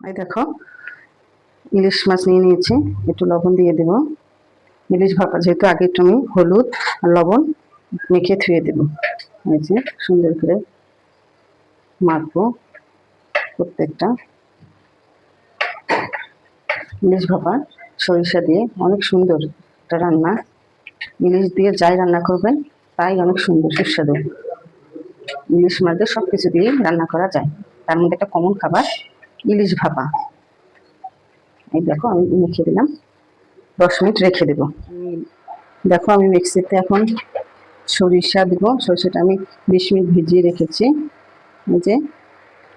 এই দেখো, ইলিশ মাছ নিয়ে নিয়েছি, একটু লবণ দিয়ে দেব। ইলিশ ভাপা, যেহেতু আগে একটু আমি হলুদ আর লবণ মেখে ধুয়ে দেব। এই যে সুন্দর করে মাখবো প্রত্যেকটা। ইলিশ ভাপা সরিষা দিয়ে, অনেক সুন্দর একটা রান্না। ইলিশ দিয়ে যাই রান্না করবেন, তাই অনেক সুন্দর, সুস্বাদু। ইলিশ মাছ দিয়ে সব কিছু দিয়ে রান্না করা যায়। তার মধ্যে একটা কমন খাবার ইলিশ ভাপা। এই দেখো, আমি মেখে দিলাম। দশ মিনিট রেখে দেবো। দেখো, আমি মিক্সিতে এখন সরিষা দেবো। সরিষাটা আমি বিশ মিনিট ভিজিয়ে রেখেছি। এই যে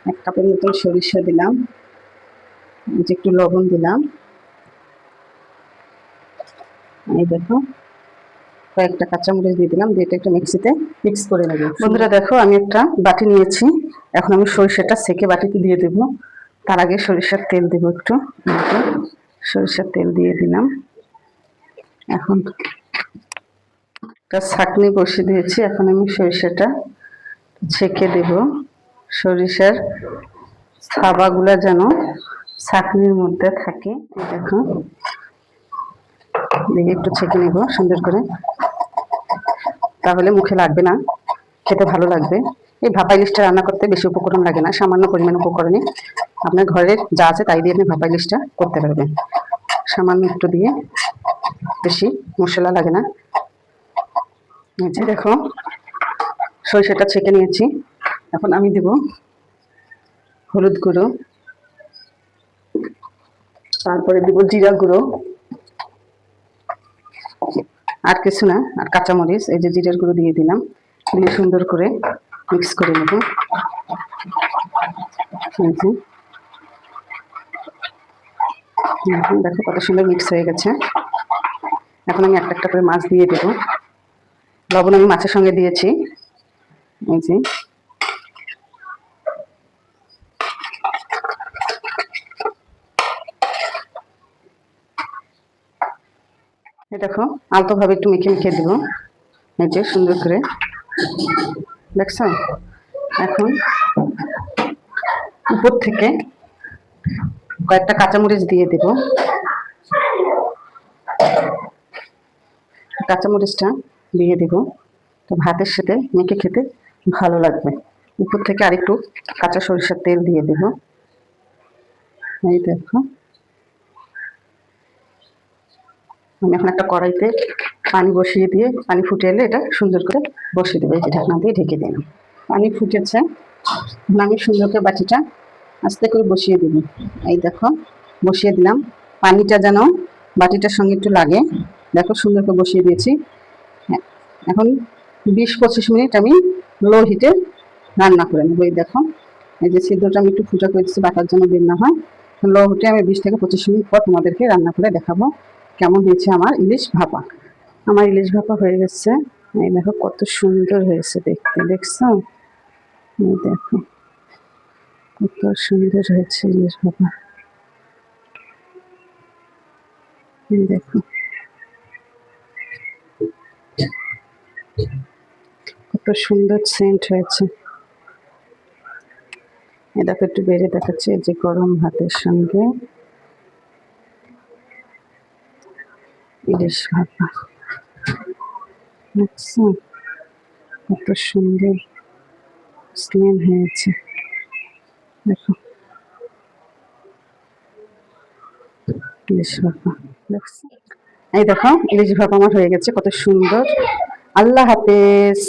এক কাপের মতন সরিষা দিলাম। এই যে একটু লবণ দিলাম। এই দেখো, কয়েকটা কাঁচামরিচ দিয়ে দিলাম। দিয়ে একটু মিক্সিতে মিক্স করে নেব। বন্ধুরা দেখো, আমি একটা বাটি নিয়েছি। এখন আমি সরিষাটা সেকে বাটিতে দিয়ে দেবো। তার আগে সরিষার তেল দেব একটু সরিষার তেল দিয়ে দিলাম। এখন একটা ছাকনি বসিয়ে দিয়েছি, এখন আমি সরিষাটা ছেঁকে দেব। সরিষার ছাবাগুলা যেন ছাকনির মধ্যে থাকে, এই দেখো। একটু ছেঁকে নেব সুন্দর করে। তাহলে মুখে লাগবে না। খেতে ভালো লাগবে। এই ভাপা ইলিশটা রান্না করতে বেশি উপকরণ লাগে না, সামান্য পরিমাণ উপকরণে। আপনার ঘরে যা আছে তাই দিয়ে আপনি ভাপা ইলিশটা করতে পারবেন। সামান্য একটু দিয়ে বেশি মশলা লাগে না। দেখো, সরিষাটা ছেঁকে নিয়েছি। এখন আমি দেব হলুদ গুঁড়ো। তারপরে দেব জিরা গুঁড়ো। আর কিছু না, আর কাঁচামরিচ, এই যে জিরের গুঁড়ো দিয়ে দিলাম। দিয়ে সুন্দর করে মিক্স করে নেব। দেখো কত সুন্দর মিক্স হয়ে গেছে। এখন আমি একটা একটা করে মাছ দিয়ে দেব। লবণ আমি মাছের সঙ্গে দিয়েছি। এই দেখো, আলতোভাবে একটু মেখে মেখে দেবো। এই সুন্দর করে। দেখছ এখন উপর থেকে কয়েকটা কাঁচামরিচ দিয়ে দেব। কাঁচামরিচটা দিয়ে দেব। তো ভাতের সাথে মেখে খেতে ভালো লাগবে। উপর থেকে আরেকটু কাঁচা সরিষার তেল দিয়ে দেব। এই দেখো। আমি এখন একটা কড়াইতে পানি বসিয়ে দিয়ে পানি ফুটে এলে এটা সুন্দর করে বসিয়ে দেবো যে ঢাকনা দিয়ে ঢেকে দিলাম। পানি ফুটেছে আমি সুন্দর করে বাটিটা আস্তে করে বসিয়ে দেবো। এই দেখো বসিয়ে দিলাম। পানিটা যেন বাটিটার সঙ্গে একটু লাগে দেখো সুন্দর করে বসিয়ে দিয়েছি। হ্যাঁ, এখন বিশ পঁচিশ মিনিট আমি লো হিটে রান্না করে নেব এই দেখো। এই যে সিদ্ধটা আমি একটু ফুটা করে দিচ্ছি বাটার জন্য দিন না হয়। লো হিটে আমি বিশ থেকে পঁচিশ মিনিট পর তোমাদেরকে রান্না করে দেখাবো কেমন হয়েছে আমার ইলিশ ভাপা। আমার ইলিশ ভাপা হয়ে গেছে। এই দেখো কত সুন্দর হয়েছে দেখতে, দেখছ? দেখো, কত সুন্দর হয়েছে ইলিশ ভাপা। দেখো, কত সুন্দর সেন্ট হয়েছে। এই দেখো, একটু বেড়ে দেখাচ্ছে যে গরম ভাতের সঙ্গে ইলিশ ভাপা। দেখছ কত সুন্দর স্মেল হয়েছে। দেখো। ইলিশ ভাপা। দেখছ এই দেখো, ইলিশ ভাপা আমার হয়ে গেছে, কত সুন্দর। আল্লাহ হাফেজ।